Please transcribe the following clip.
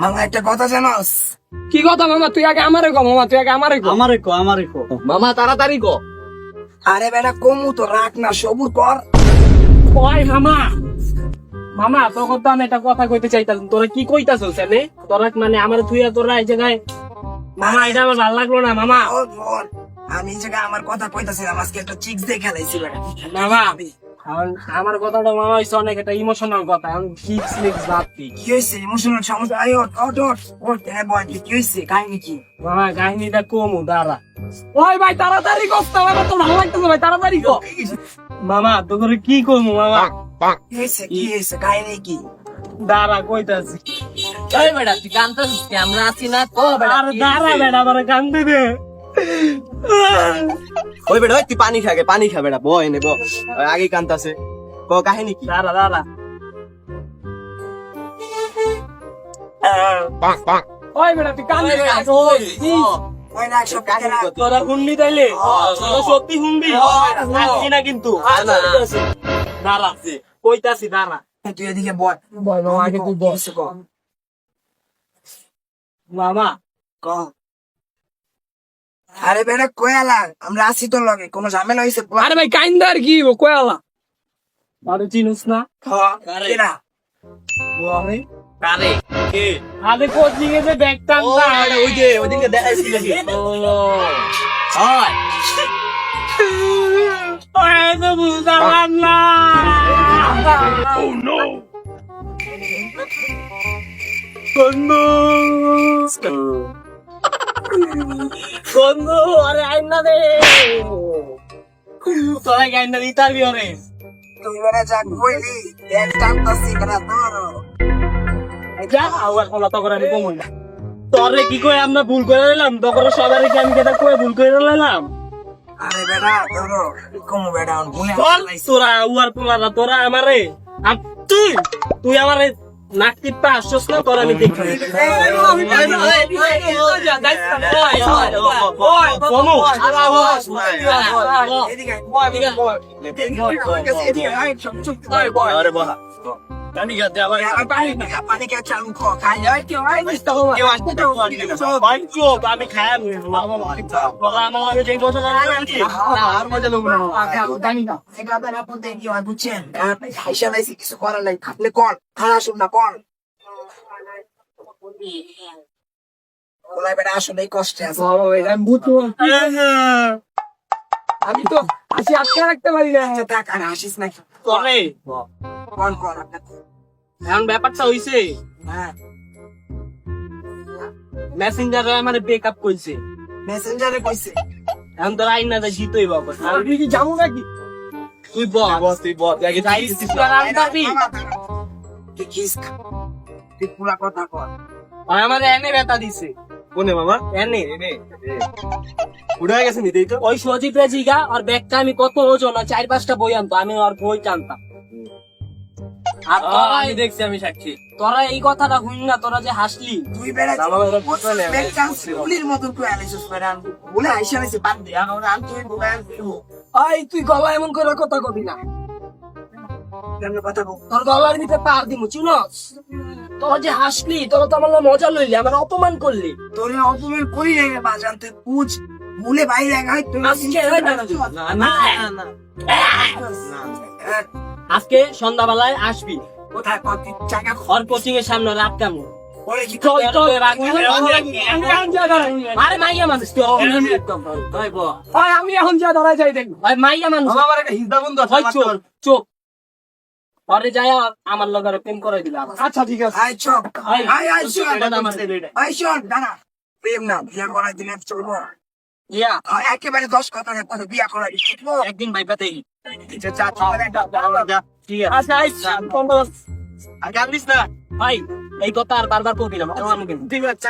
মামা একটা কথা জানোস? কি কথা মামা? তুই আগে আমারে কো মামা তুই আগে আমারে কো। আমারে কো আমারে কো। মামা তাড়াতাড়ি কো। আরে বেটা কমু তো রাখ না সবুর কর ওই মামা? মামা তোর তো আমি একটা কথা কইতে চাইতাম। তোরা কি কইতাছ সেনে তোরা মানে আমার তুই তোরা এই জায়গায় মামা এটা আমার ভালো লাগল না মামা। আমি এই জায়গায় আমার কথা কইতাছিলাম আজকে একটা চিক্স দিয়ে খেলাইছি বেটা। মামা আমার- আমার কথাটা মামা হইছে অনেক একটা ইমোশনাল কথা। আমি কিপস লিক্স ভাবতি কি হয়েছে? ইমোশনাল সমস্যা? আয় ওঠ ওঠ ওঠ। ওঠ হ্যাঁ বল কি হয়েছে? কাহিনী কি? মামা কাহিনীটা কমু দাঁড়া। ওই ভাই তাড়াতাড়ি করতে আমার তো ভালো লাগতেছে ভাই তাড়াতাড়ি কো মামা তোকে কি করব মামা কি হয়েছে? কি হয়েছে? কাহিনী কি? দাঁড়া কইতাছি। এই বেটা তুই কানতেছিস কি? আমরা আছি না। তো বেটা আর দাঁড়া বেটা আমার কান্দে দে ওই বেটা তুই পানি খাগে পানি খা বেটা বয় নে ব আগে কান্তাছে ক কাহিনী কি? দাঁড়া দাঁড়া। ওই বেটা তুই কান্দে দে কি? না সব কাহিনী রাখ। তোরা শুনবি তাইলে সত্যি শুনবি? না কিন্তু। না। দাঁড়া কইতাছি দাঁড়া। তুই এদিকে আগে তুই কিছু মামা। ক আরে বেটা কয়ালা। আমরা আসি তো লগে কোনো ঝামেলা হয়েছে আরে ভাই কাইন্দার কি কয়ালা? আরে চিনুস না। কেনা কারে? কে? আরে কোচিং এ যে ব্যাগ টানতা ওই যে ওইদিকে দেখাইছি নাকি? হয়। ওই তো বুঝতে পারলাম না। বন্ধু বন্ধু আরে আইন না দে। তোরা আইন না দিতে পারবি ওরে তুই বেটা যা কইলি এক টানতাছি বেটা তোর। যা আবার কলা তো করে আমি কমই না। তোরে কি কই আমরা ভুল করে দিলাম তখন সবারই কি আমি কেটা কই ভুল করে দিলাম আরে বেটা তোর কমু বেটা ভুলে তোরা উয়ার পোলারা তোরা আমারে। আর তুই তুই আমারে নাক টিপা আসছস না তোরা আমি দেখি কমু এদিকে বল এদিকে বল এদিকে আয় চুপ চুপ বল আরে বাহ পানি খাতে আবার পানি পানি কে চালু খ হয় পারবি না ভাই চুপ আমি খাই আমি তোরা আমার আগে যে কথা আর মজা লোক না জানি না এগুলা তো আপনি দেখি হয় বুঝছেন হাইসা লাইছি কিছু করার নাই থাকলে কর খানা শুন না কর ওলাই বেটা আসলে কষ্টে আছে আমি বুঝতে আমি তো হাসি আটকে রাখতে পারি না আচ্ছা থাক আর হাসিস না কর এখন ব্যাপারটা হইছে হ্যাঁ। মেসেঞ্জারে আমার ব্রেকআপ কইছে। মেসেঞ্জারে কইছে। এখন তোর আইন না জিতই বাবা আমি কি যাব নাকি? তুই বল বস তুই বস। আগে তুই কিস তুই পুরা কথা কর। আর আমার এনে ব্যথা দিছে। কোনে মামা? এনে। এনে উড়ে গেছে নিতেই তো। ওই সজীব রেজিগা আর ব্যাগটা আমি কত ওজন চার পাঁচটা বই আনতো আমি আর বই জানতাম আর তোরা আমি দেখছি আমি সাক্ষী তোরা এই কথাটা শুন না তোরা যে হাসলি তুই বেড়া মতন তুই বেড়া বলে হাইসা লাইছে বাদ দে আর আমি তুই বলে আই তুই গলা এমন করে কথা কবি না কেমন কথা বল তোর গলার ভিতরে পার দিমু চিনস তোরা যে হাসলি তোরা তো আমার মজা লইলি আমার অপমান করলি তোরে অপমান করি রে বাজান তুই বুঝ ভুলে বাইরে গাই তুই না, না, না, না, না। হ্যাঁ, আজকে সন্ধ্যাবেলায় আসবি। কোথায় জায়গা কোচিং এর সামনে রাত কেমন? করে আমি এখন যা দাঁড়ায় যাই মাইয়া মানুষ। আমার একটা হিজদা বন্ধু পরে যাই আমার লগারে প্রেম করে দিলাম। আচ্ছা ঠিক আছে। আয় চপ। আয়, আয় আয় শোন এটা আমার এটা। আয় শোন দাঁড়া। প্রেম না বিয়া করাই দিলে চলবো। ইয়া। একেবারে দশ কথা কথা বিয়া চলবো। একদিন ভাই দেই আছে। আচ্ছা আচ্ছা। না ভাই এই কথা আর বারবার করবি না ঠিক আছে